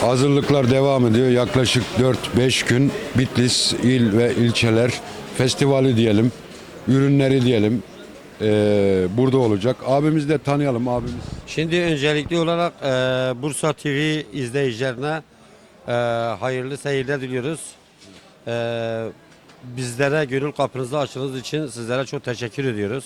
Hazırlıklar devam ediyor. Yaklaşık 4-5 gün Bitlis il ve ilçeler festivali diyelim, ürünleri diyelim ee, burada olacak. Abimizi de tanıyalım abimiz. Şimdi öncelikli olarak e, Bursa TV izleyicilerine e, hayırlı seyirler diliyoruz. E, bizlere gönül kapınızı açtığınız için sizlere çok teşekkür ediyoruz.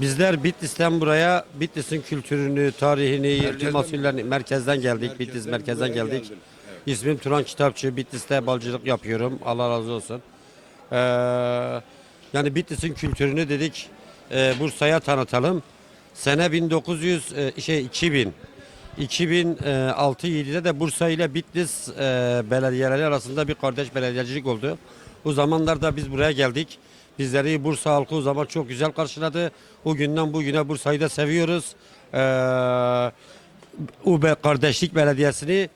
Bizler Bitlis'ten buraya Bitlis'in kültürünü, tarihini, yerli Merkezden masullerini merkezden geldik. Bitlis merkezden geldik. geldin. İsmim Turan Kitapçı. Bitlis'te balcılık yapıyorum. Allah razı olsun. Ee, yani Bitlis'in kültürünü dedik e, Bursa'ya tanıtalım. Sene 1900 e, şey 2000 2006-7'de de Bursa ile Bitlis e, belediyeleri arasında bir kardeş belediyecilik oldu. O zamanlarda biz buraya geldik. Bizleri Bursa halkı o zaman çok güzel karşıladı. O günden bugüne Bursa'yı da seviyoruz. Ee, Kardeşlik Belediyesi'ni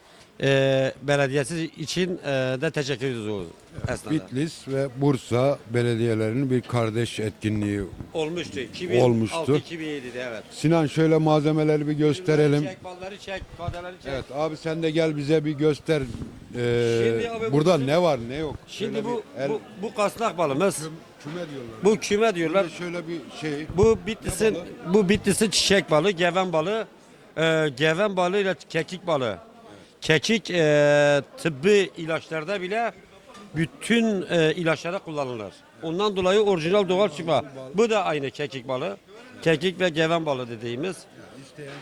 e, belediyesi için e, de teşekkür ediyoruz o esnada. Bitlis ve Bursa belediyelerinin bir kardeş etkinliği. Olmuştu. Olmuştu. 2006-2007'de evet. Sinan şöyle malzemeleri bir gösterelim. Çek, balları çek, kadeleri çek. Evet abi sen de gel bize bir göster. Ee, Şimdi abi bu burada bizim- ne var ne yok. Şimdi Şöyle bu, bir el- bu bu kasnak balımız. Küme diyorlar. Bu küme diyorlar. Bir de şöyle bir şey. Bu Bitlis'in bu Bitlis'in çiçek balığı, geven balığı. Ee, geven balığı ile kekik balığı. Kekik e, tıbbi ilaçlarda bile bütün e, ilaçlara kullanılır. Ondan dolayı orijinal doğal şifa. Bu da aynı kekik balığı. Kekik ve geven balığı dediğimiz.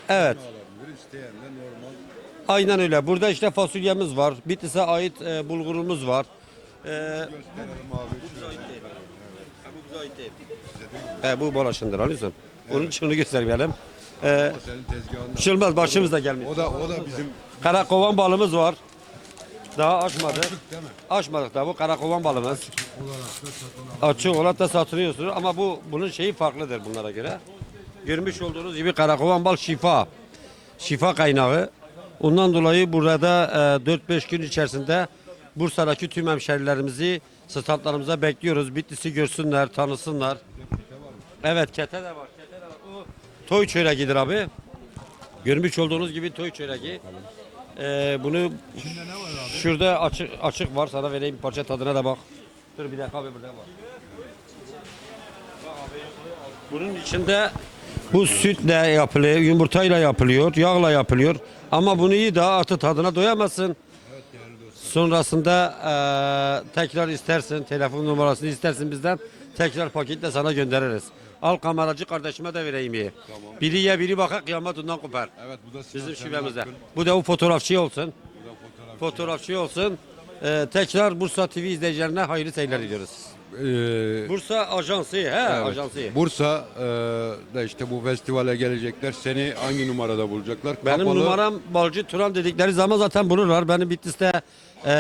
Evet. alabilir, isteyen de normal. Aynen öyle. Burada işte fasulyemiz var. Bitlis'e ait e, bulgurumuz var. E, Gösterelim abi. He, bu balaşındır alıyorsun. Onun onu göstermeyelim. Ee, Senin tezgahında. Çılmaz başımızda gelmiş. O da o da bizim Karakovan balımız var. Daha açmadık. değil mi? Açmadık da bu karakovan balımız. Açık olarak da satılıyorsunuz ama bu bunun şeyi farklıdır bunlara göre. Görmüş olduğunuz gibi karakovan bal şifa. Şifa kaynağı. Ondan dolayı burada e, 4-5 gün içerisinde Bursa'daki tüm hemşerilerimizi statlarımıza bekliyoruz. Bitlis'i görsünler, tanısınlar. Evet kete de var. Kete de var. O toy çöreğidir abi. Görmüş olduğunuz gibi toy çöreği. Ee, bunu şurada açık açık var. Sana vereyim parça tadına da bak. Dur bir dakika abi burada var. Bunun içinde bu sütle yapılıyor, yumurtayla yapılıyor, yağla yapılıyor. Ama bunu iyi daha artık tadına doyamazsın. Sonrasında eee, tekrar istersin, telefon numarasını istersin bizden. Tekrar paketle sana göndeririz. Al kameracı kardeşime de vereyim iyi. Biri ye biri bakar kıyamet ondan kopar. Evet bu da Sinan Bizim senin şubemizde. Bu da o fotoğrafçı olsun. Bu da fotoğraf. Fotoğrafçı olsun. Eee, tekrar Bursa TV izleyicilerine hayırlı seyirler diliyoruz. Ee, Bursa Ajansı, he evet. ajansı. Bursa e, da işte bu festivale gelecekler. Seni hangi numarada bulacaklar? Benim Kapalı- numaram Balcı Turan dedikleri zaman zaten bulurlar. Beni Bitlis'te eee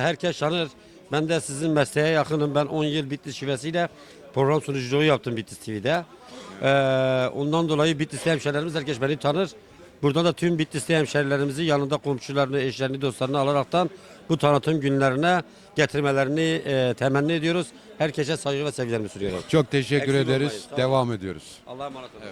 herkes tanır. Ben de sizin mesleğe yakınım. Ben 10 yıl Bitlis şivesiyle program sunuculuğu yaptım Bitlis TV'de. Eee ondan dolayı Bitlis'te hemşerilerimiz herkes beni tanır. Buradan da tüm Bitlis'te hemşerilerimizi yanında komşularını, eşlerini, dostlarını alaraktan bu tanıtım günlerine getirmelerini eee, temenni ediyoruz. Herkese saygı ve sevgilerimi sunuyorum. Çok teşekkür Eksik ederiz. olmayın, sağ olun. Devam ediyoruz. Allah'a emanet olun.